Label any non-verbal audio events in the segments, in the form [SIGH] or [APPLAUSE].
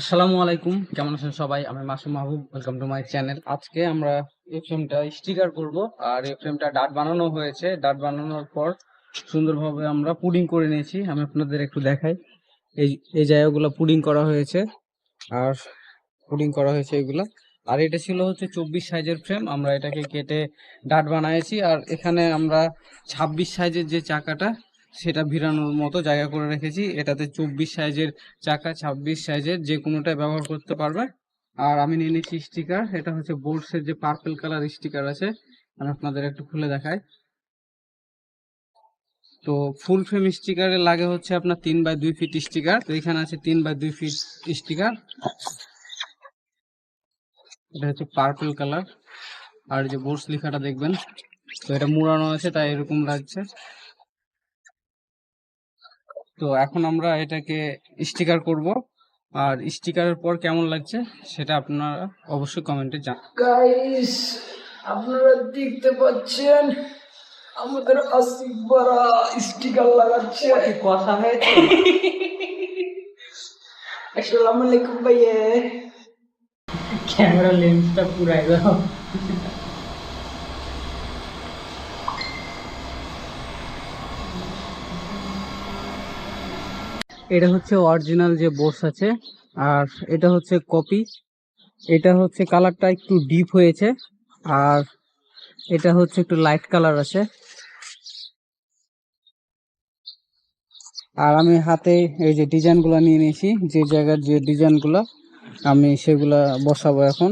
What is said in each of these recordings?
আসসালামু আলাইকুম। কেমন আছেন সবাই? আমি Masum Mahbub. Welcome to my channel আজকে আমরা এই ফ্রেমটা স্টিকার করব আর এই ফ্রেমটা ডাট বানানো হয়েছে। ডাট বানানোর পর সুন্দরভাবে আমরা পুডিং করে নিয়েছি। আমি আপনাদের একটু দেখাই। এই এই জায়গাগুলো পুডিং করা হয়েছে। আর পুডিং করা হয়েছে এগুলো। আর এটা ছিল হচ্ছে চব্বিশ সাইজের ফ্রেম আমরা এটাকে কেটে ডাট বানিয়েছি। আর এখানে আমরা ছাব্বিশ সাইজের যে চাকাটা সেটা ভিড়ানোর মতো জায়গা করে রেখেছি। এটাতে চব্বিশ সাইজের চাকা, ছাব্বিশ সাইজের যে কোনোটাই ব্যবহার করতে পারবে। আর আমি নিয়ে নিচ্ছি স্টিকার। এটা হচ্ছে বোর্ডসের যে পার্পল কালার স্টিকার আছে, আমি আপনাদের একটু খুলে দেখাই। তো ফুল ফ্রেম স্টিকারে লাগে হচ্ছে আপনার তিন বাই দুই ফিট স্টিকার। তো এখানে আছে তিন বাই দুই ফিট স্টিকার। এটা হচ্ছে পার্পল কালার। আর যে বোর্ডস লেখাটা দেখবেন। তো এটা মুড়ানো আছে, তাই এরকম লাগছে। তো এখন আমরা এটাকে স্টিকার করব। আর স্টিকারের পর কেমন লাগছে সেটা আপনারা অবশ্যই কমেন্টে জানান গাইস আপনারা দেখতে পাচ্ছেন আমাদের আসিফ বড়া স্টিকার লাগাচ্ছে। কথা হয়েছে? [LAUGHS] আসসালামু আলাইকুম ভাইয়া। ক্যামেরা লেন্সটা পুরাই দাও। এটা হচ্ছে অরিজিনাল যে বোর্স আছে, আর এটা হচ্ছে কপি এটা হচ্ছে কালারটা একটু ডিপ হয়েছে, আর এটা হচ্ছে একটু লাইট কালার আছে। আর আমি হাতে এই যে ডিজাইনগুলো নিয়ে নিয়েছি, যে জায়গার যে ডিজাইনগুলো, আমি সেগুলা বসাবো এখন।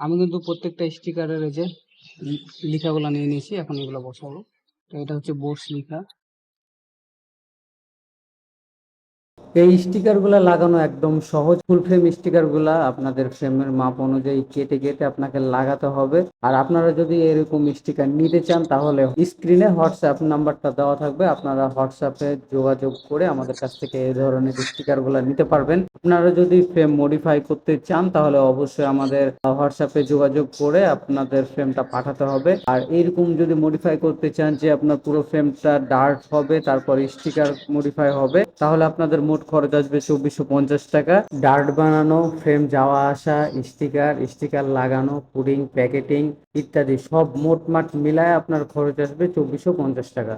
আমি কিন্তু প্রত্যেকটা স্টিকারের এই যে লেখাগুলো নিয়ে নিয়েছি, এখন এগুলো বসাবো। তো এটা হচ্ছে বোর্ডস লেখা। এই স্টিকারগুলো লাগানো একদম সহজ। ফুল ফ্রেম স্টিকারগুলা আপনাদের ফ্রেমের মাপ অনুযায়ী কেটে কেটে আপনাকে লাগাতে হবে। আর আপনারা যদি এরকম স্টিকার নিতে চান, তাহলে স্ক্রিনে হোয়াটসঅ্যাপ নাম্বারটা দেওয়া থাকবে। আপনারা হোয়াটসঅ্যাপে যোগাযোগ করে আমাদের কাছ থেকে এই ধরনের স্টিকারগুলো নিতে পারবেন। আপনারা যদি ফ্রেম মডিফাই করতে চান, তাহলে অবশ্যই আমাদের হোয়াটসঅ্যাপে যোগাযোগ করে আপনাদের ফ্রেমটা পাঠাতে হবে। আর এরকম যদি মডিফাই করতে চান যে আপনার পুরো ফ্রেমটা ডার্ক হবে, তারপর স্টিকার মডিফাই হবে, তাহলে আপনাদের মোট খরচ আসবে চব্বিশশো পঞ্চাশ টাকা। ডার্ট বানানো, ফ্রেম, যাওয়া আসা, স্টিকার স্টিকার লাগানো, পুডিং, প্যাকেটিং ইত্যাদি সব মোটমাট মিলায় আপনার খরচ আসবে চব্বিশশো পঞ্চাশ টাকা।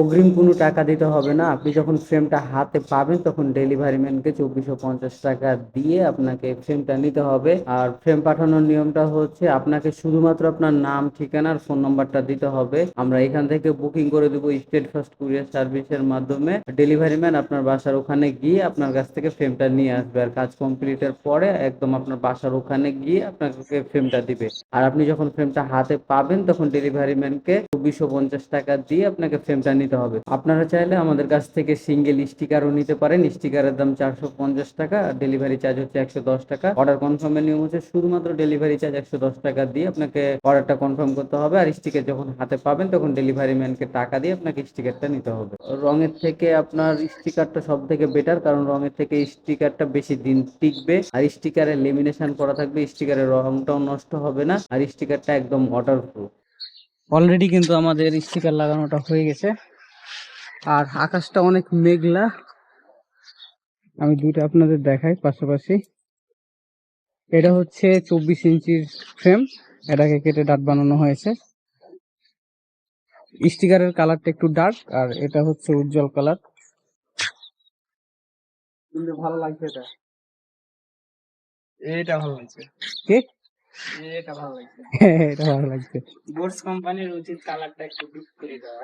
অগ্রিম কোনো টাকা দিতে হবে না। আপনি যখন ফ্রেমটা হাতে পাবেন, তখন ডেলিভারি ম্যানকে চব্বিশশো পঞ্চাশ টাকা দিয়ে আপনাকে ফ্রেমটা নিতে হবে। আর ফ্রেম পাঠানোর নিয়মটা হচ্ছে আপনাকে শুধুমাত্র আপনার নাম, ঠিকানা আর ফোন নাম্বারটা দিতে হবে। আমরা এখান থেকে বুকিং করে দেবো স্টেট ফার্স্ট কুরিয়ার সার্ভিসের মাধ্যমে। ডেলিভারি ম্যান আপনার বাসার ওখানে গিয়ে আপনার কাছ থেকে ফ্রেমটা নিয়ে আসবে। আর কাজ কমপ্লিটের পরে একদম আপনার বাসার ওখানে গিয়ে আপনাকে ফ্রেমটা দিবে। আর আপনি যখন ফ্রেমটা হাতে পাবেন, তখন ডেলিভারি ম্যানকে চব্বিশশো পঞ্চাশ টাকা দিয়ে আপনাকে ফ্রেমটা নিতে হবে। আপনারা চাইলে আমাদের কাছ থেকে সিঙ্গেল স্টিকারও নিতে পারেন। স্টিকারের দাম চারশো পঞ্চাশ টাকা ডেলিভারি চার্জ হচ্ছে একশো দশ টাকা। অর্ডার কনফার্মের নিয়ম হচ্ছে শুধুমাত্র ডেলিভারি চার্জ একশো দশ টাকা দিয়ে আপনাকে অর্ডারটা কনফার্ম করতে হবে। আর স্টিকার যখন হাতে পাবেন, তখন ডেলিভারি ম্যানকে টাকা দিয়ে আপনাকে স্টিকারটা নিতে হবে। রঙের থেকে আপনার স্টিকারটা সব থেকে বেটার কারণ রঙের থেকে স্টিকারটা বেশি দিন টিকবে। আর স্টিকারের লেমিনেশন করা থাকবে স্টিকারের রংটাও নষ্ট হবে না। আর স্টিকারটা একদম ওয়াটার প্রুফ অলরেডি কিন্তু আমাদের স্টিকার লাগানোটা হয়ে গেছে। আর আকাশটা অনেক মেঘলা। আমি দুটো আপনাদের দেখাই পাশাপাশি। এটা হচ্ছে চব্বিশ ইঞ্চির ফ্রেম এটাকে কেটে ডাট বানানো হয়েছে। স্টিকারের কালারটা একটু ডার্ক আর এটা হচ্ছে উজ্জ্বল কালার। কিন্তু ভালো লাগছে এটা। এটা ভালো লাগছে। কে? এটা ভালো লাগছে। [LAUGHS] এটা ভালো লাগছে। বোর্ডস কোম্পানির উচিত কালারটা একটু ডিপ করে দেওয়া।